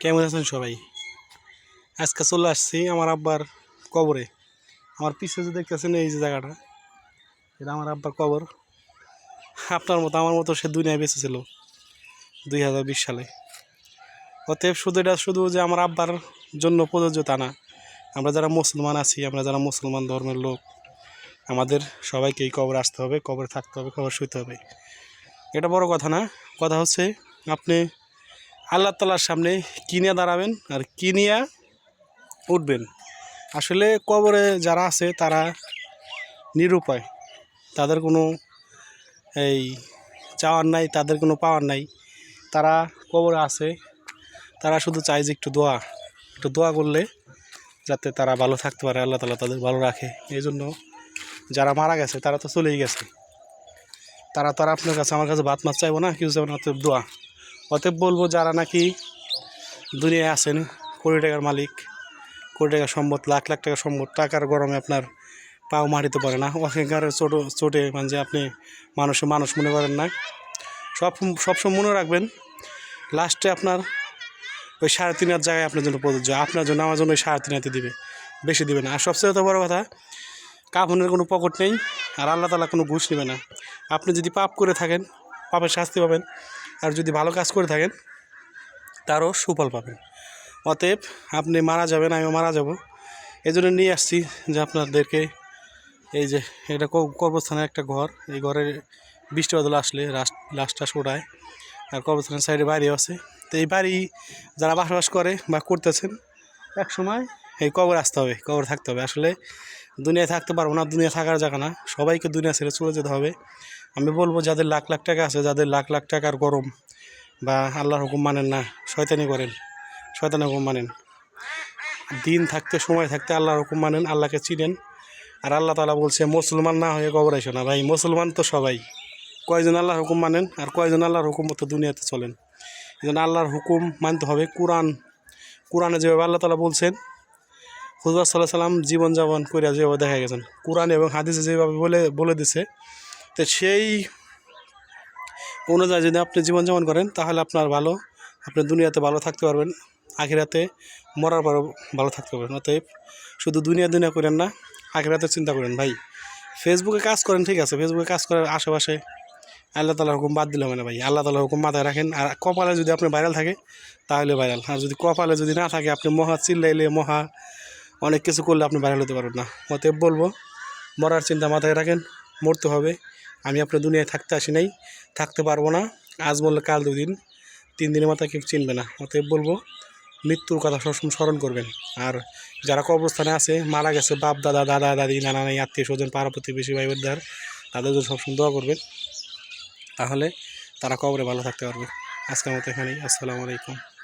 কেমন আছেন সবাই? আজকে চলে আসছি আমার আব্বার কবরে। আমার পিছে যে দেখতেছেন এই যে জায়গাটা, এটা আমার আব্বার কবর। আপনার মতো, আমার মতো সে দুনিয়ায় বেঁচে ছিল দুই হাজার বিশ সালে। অতএব শুধু এটা শুধু যে আমার আব্বার জন্য প্রযোজ্য তা না, আমরা যারা মুসলমান আছি, আমরা যারা মুসলমান ধর্মের লোক, আমাদের সবাইকে এই কবরে আসতে হবে, কবরে থাকতে হবে, কবর শুইতে হবে। এটা বড় কথা না। কথা হচ্ছে, আপনি আল্লাহ তালার সামনে কিনিয়া দাঁড়াবেন আর কিনিয়া উঠবেন? আসলে কবরে যারা আছে তারা নিরুপায়। তাদের কোনো এই চাওয়ার নাই, তাদের কোনো পাওয়ার নাই। তারা কবরে আছে, তারা শুধু চায় যে একটু দোয়া একটু দোয়া করলে যাতে তারা ভালো থাকতে পারে, আল্লাহ তালা তাদের ভালো রাখে। এই জন্য যারা মারা গেছে তারা তো চলেই গেছে। তারা তো আর আপনার কাছে, আমার কাছে ভাত মাছ চাইব না কিছু চাইব না দোয়া। অতএব বলব যারা নাকি দুনিয়ায় আছেন কোটি টাকার মালিক কোটি টাকার সম্পদ, লাখ লাখ টাকার সম্পদ, টাকার গরমে আপনার পাও মারিতে পারে না। অহংকার ছোট চোটে মানে যে আপনি মানুষে মানুষ মনে করেন না। সব সবসময় মনে রাখবেন, লাস্টে আপনার ওই সাড়ে তিন জায়গায় আপনার জন্য প্রযোজ্য। আপনার জন্য, আমার জন্য ওই সাড়ে তিন হাতে দিবে, বেশি দিবে না। আর সবচেয়ে তো বড় কথা, কাফনের কোনো পকেট নেই, আর আল্লাহ তালা কোনো ঘুষ নেবে না। আপনি যদি পাপ করে থাকেন, পাপের শাস্তি পাবেন আর যদি ভালো কাজ করে থাকেন, তারও সুফল পাবেন। অতএব আপনি মারা যাবেন, আমিও মারা যাব। এই জন্য নিয়ে আসছি যে আপনাদেরকে এই যে এটা কবরস্থানের একটা ঘর। এই ঘরের বৃষ্টি বাদল আসলে লাস্টটা ওড়ায় আর কবরস্থানের সাইডে বাড়ি আছে। তো এই বাড়ি যারা বাসবাস করে বা করতেছেন এক সময় এই কবর আসতে হবে, কবর থাকতে হবে। আসলে দুনিয়ায় থাকতে পারব না দুনিয়া থাকার জায়গা না। সবাইকে দুনিয়া ছেড়ে চলে যেতে হবে। আমি বলব যাদের লাখ লাখ টাকা আছে, যাদের লাখ লাখ টাকার গরম বা আল্লাহর হুকুম মানেন না, শয়তানি করেন শয়তানি হুকুম মানেন। দিন থাকতে, সময় থাকতে আল্লাহর হুকুম মানেন, আল্লাহকে চিনেন। আর আল্লাহ তালা বলছে, মুসলমান না হয়ে কবর আইসো না ভাই, মুসলমান তো সবাই। কয়জন আল্লাহর হুকুম মানেন আর কয়জন আল্লাহর হুকুম মতো দুনিয়াতে চলেন? এই জন্য আল্লাহর হুকুম মানতে হবে কোরআন। কোরআনে যেভাবে আল্লাহ তালা বলছেন, হুজুর সাল্লাহ সাল্লাম জীবনযাপন করিয়া যেভাবে দেখা গেছেন। কোরআন এবং হাদিসে যেভাবে বলে বলে দিছে তো সেই অনুযায়ী যদি আপনি জীবনযাপন করেন, তাহলে আপনার ভালো, আপনি দুনিয়াতে ভালো থাকতে পারবেন, আখিরাতে মরার পরও ভালো থাকতে পারবেন। অতএব শুধু দুনিয়া দুনিয়া করেন না আখিরাতে চিন্তা করেন ভাই। ফেসবুকে কাজ করেন, ঠিক আছে ফেসবুকে কাজ করার আশেপাশে আল্লাহ তালার হুকুম বাদ দিলে মানে ভাই। আল্লাহ তালার হুকুম মাথায় রাখেন, আর কপালে যদি আপনি ভাইরাল থাকে, তাহলে ভাইরাল আর যদি কপালে যদি না থাকে, আপনি মহা চিল্লাইলে মহা অনেক কিছু করলে আপনি ভাইরাল হতে পারবেন না। অতএব বলব, মরার চিন্তা মাথায় রাখেন, মরতে হবে। আমি আপনার দুনিয়ায় থাকতে আসি নাই, থাকতে পারব না। আজ বললে কাল দুদিন, তিন দিনের মাথায় কেউ চিনবে না। অতএব বলব, মৃত্যুর কথা সবসময় স্মরণ করবেন। আর যারা কবরস্থানে আছে, মারা গেছে বাপ, দাদা দাদা, দাদি, নানা নানি আত্মীয় স্বজন পাড়া প্রতিবেশী ভাই বোনদের তাদের জন্য সবসময় দোয়া করবেন। তাহলে তারা কবরে ভালো থাকতে পারবে। আজকের মতো এখানেই, আসসালামু আলাইকুম।